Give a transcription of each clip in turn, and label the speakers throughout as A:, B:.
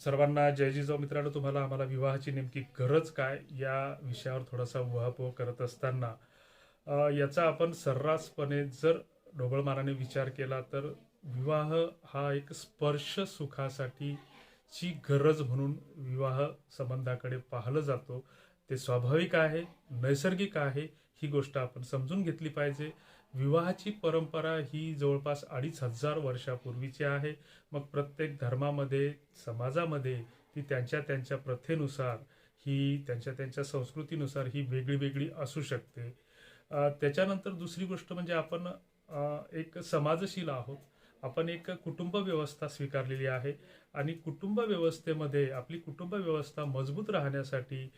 A: सर्वांना जय जिजाऊ मित्रांनो तुम्हाला आम्हाला विवाहाची नेमकी गरज काय या विषयावर थोडासा उहापोह करत असताना याचा आपण सर्रासपणे जर ढोबळमानाने विचार केला तर विवाह हा एक स्पर्श सुखासाठी ची गरज म्हणून विवाह संबंधाकडे पाहिलं जातो. ते स्वाभाविक आहे नैसर्गिक आहे ही गोष्ट आपण समजून घेतली पाहिजे. विवाहाची परंपरा ही जवळपास अडीच हजार वर्षापूर्वीची आहे. मग प्रत्येक धर्मामध्ये समाजामध्ये ती त्यांच्या त्यांच्या प्रथेनुसार ही त्यांच्या त्यांच्या संस्कृतीनुसार ही वेगळी वेगळी असू शकते. त्याच्यानंतर दुसरी गोष्ट म्हणजे आपण एक समाजशील आहोत. आपण एक कुटुंब व्यवस्था स्वीकारलेली आहे आणि कुटुंब व्यवस्थेमध्ये आपली कुटुंब व्यवस्था मजबूत राहण्यासाठी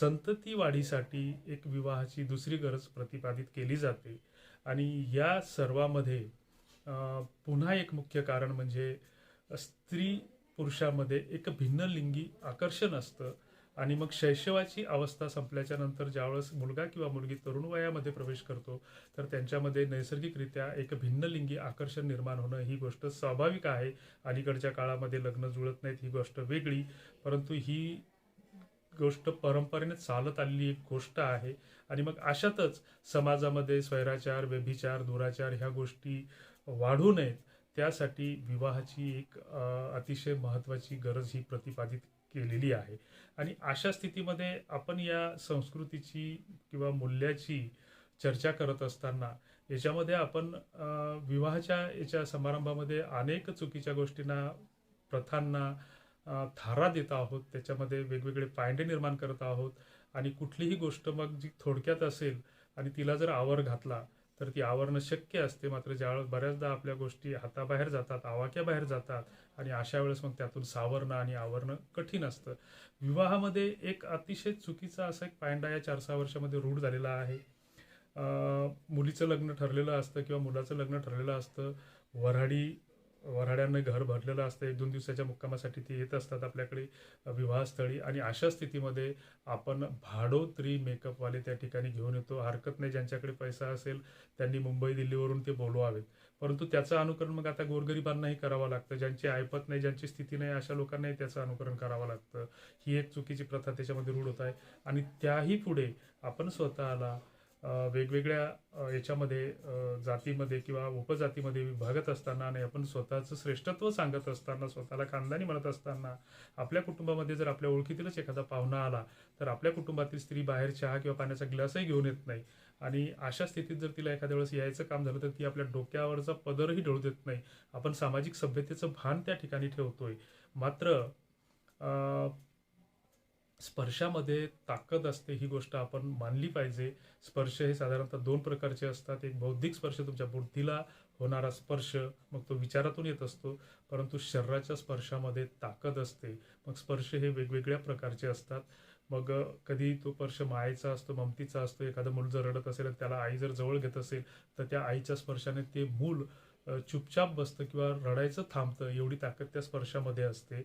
A: संतती वाढीसाठी एक विवाहाची दुसरी गरज प्रतिपादित केली जाते. आणि या सर्वामध्ये पुन्हा एक मुख्य कारण म्हणजे स्त्री पुरुषामध्ये एक भिन्न लिंगी आकर्षण असतं. आणि मग शैशवाची अवस्था संपल्याच्या नंतर ज्यावेळेस मुलगा किंवा मुलगी तरुण वयामध्ये प्रवेश करतो तर त्यांच्यामध्ये नैसर्गिकरित्या एक भिन्न लिंगी आकर्षण निर्माण होणं ही गोष्ट स्वाभाविक आहे. अलीकडच्या काळामध्ये लग्न जुळत नाहीत ही गोष्ट वेगळी. परंतु ही गोष्ट परंपरेने चालत आलेली एक गोष्ट आहे. आणि मग अशातच समाजामध्ये स्वैराचार व्यभिचार दुराचार ह्या गोष्टी वाढू नयेत. त्यासाठी विवाहाची एक अतिशय महत्त्वाची गरज ही प्रतिपादित केलेली आहे. आणि अशा स्थितीमध्ये आपण या संस्कृतीची किंवा मूल्याची चर्चा करत असताना याच्यामध्ये आपण विवाहाच्या याच्या समारंभामध्ये अनेक चुकीच्या गोष्टींना प्रथांना थारा देत आहोत त्याच्यामध्ये वेगवेगळे पायंडे निर्माण करत आहोत आणि कुठलीही गोष्ट मग जी थोडक्यात असेल आणि तिला जर आवर घातला तर ती आवरणं शक्य असते. मात्र ज्यावेळेस बऱ्याचदा आपल्या गोष्टी हाताबाहेर जातात आवाक्याबाहेर जातात आणि अशा वेळेस मग त्यातून सावरणं आणि आवरणं कठीण असतं. विवाहामध्ये एक अतिशय चुकीचा असा एक पायंडा या चार सहा वर्षामध्ये रूढ झालेला आहे. मुलीचं लग्न ठरलेलं असतं किंवा मुलाचं लग्न ठरलेलं असतं. वऱ्हाडी वऱ्हाड्यांनी घर भरलेलं असतं. एक दोन दिवसाच्या मुक्कामासाठी ते येत असतात आपल्याकडे विवाहस्थळी. आणि अशा स्थितीमध्ये आपण भाडोत्री मेकअपवाले त्या ठिकाणी घेऊन येतो. हरकत नाही ज्यांच्याकडे पैसा असेल त्यांनी मुंबई दिल्लीवरून ते बोलवावेत. परंतु त्याचं अनुकरण मग आता गोरगरिबांनाही करावं लागतं. ज्यांची ऐपत नाही ज्यांची स्थिती नाही अशा लोकांनाही त्याचं अनुकरण करावं लागतं. ही एक चुकीची प्रथा त्याच्यामध्ये रूढ होत आहे. आणि त्याही पुढे आपण स्वतःला वेगवेगळ्या याच्यामध्ये जातीमध्ये किंवा उपजातीमध्ये विभागत असताना आणि आपण स्वतःचं श्रेष्ठत्व सांगत असताना स्वतःला खानदानी म्हणत असताना आपल्या कुटुंबामध्ये जर आपल्या ओळखीतीलच एखादा पाहुणा आला तर आपल्या कुटुंबातील स्त्री बाहेर चहा किंवा पाण्याचा ग्लासही घेऊन येत नाही. आणि अशा स्थितीत जर तिला एखाद्या वेळेस यायचं काम झालं तर ती आपल्या डोक्यावरचा पदरही ढळू देत नाही. आपण सामाजिक सभ्यतेचं भान त्या ठिकाणी ठेवतोय. मात्र स्पर्शामध्ये ताकद असते ही गोष्ट आपण मानली पाहिजे. स्पर्श हे साधारणतः दोन प्रकारचे असतात. एक बौद्धिक स्पर्श तुमच्या बुद्धीला होणारा स्पर्श मग तो विचारातून येत असतो. परंतु शरीराच्या स्पर्शामध्ये ताकद असते. मग स्पर्श हे वेगवेगळ्या प्रकारचे असतात. मग कधी तो स्पर्श मायेचा असतो ममतीचा असतो एखादं मूल जर रडत असेल आणि त्याला आई जर जवळ घेत असेल तर त्या आईच्या स्पर्शाने ते मूल चुपचाप बसतं किंवा रडायचं थांबतं एवढी ताकद त्या स्पर्शामध्ये असते.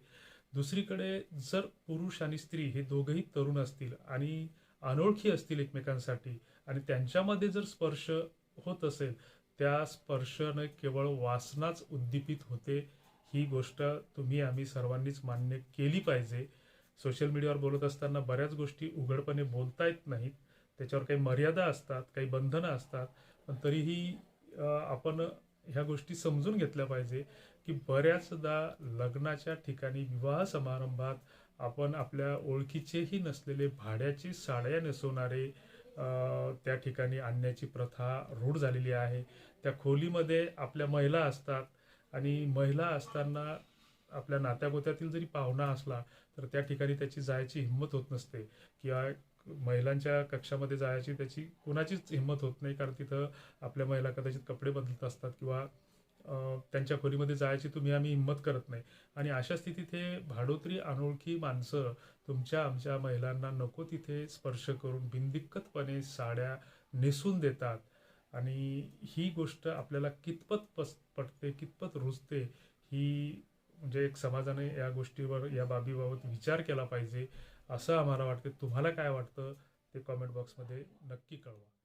A: दुसरीकडे जर पुरुष आणि स्त्री हे दोघंही तरुण असतील आणि अनोळखी असतील एकमेकांसाठी आणि त्यांच्यामध्ये जर स्पर्श होत असेल त्या स्पर्शाने केवळ वासनाच उद्दीपित होते. ही गोष्ट तुम्ही आम्ही सर्वांनीच मान्य केली पाहिजे. सोशल मीडियावर बोलत असताना बऱ्याच गोष्टी उघडपणे बोलता येत नाहीत. त्याच्यावर काही मर्यादा असतात काही बंधनं असतात. पण तरीही आपण ह्या गोष्टी समजून घेतल्या पाहिजे. की बऱ्याचदा लग्नाच्या ठिकाणी विवाह समारंभात आपण आपल्या ओळखीचेही नसलेले भाड्याची साड्या नेसवणारे त्या ठिकाणी आणण्याची प्रथा रूढ झालेली आहे. त्या खोलीमध्ये आपल्या महिला असतात आणि महिला असताना आपल्या नात्यागोत्यातील जरी पाहुणा असला तर त्या ठिकाणी त्याची जायची हिंमत होत नसते. किंवा महिलांच्या कक्षामध्ये जायची त्याची कुणाचीच हिंमत होत नाही. कारण तिथं आपल्या महिला कदाचित कपडे बदलत असतात किंवा त्यांच्या खोलीमध्ये जायची तुम्ही आम्ही हिंमत करत नाही. आणि अशा स्थितीत हे भाडोत्री अनोळखी माणसं तुमच्या आमच्या महिलांना नको तिथे स्पर्श करून बिनदिक्कतपणे साड्या नेसून देतात. आणि ही गोष्ट आपल्याला कितपत पस पटते कितपत रुजते ही म्हणजे एक समाजाने या गोष्टीवर या बाबीबाबत विचार केला पाहिजे असं आम्हाला वाटते. तुम्हाला काय वाटतं ते कॉमेंट बॉक्समध्ये नक्की कळवा.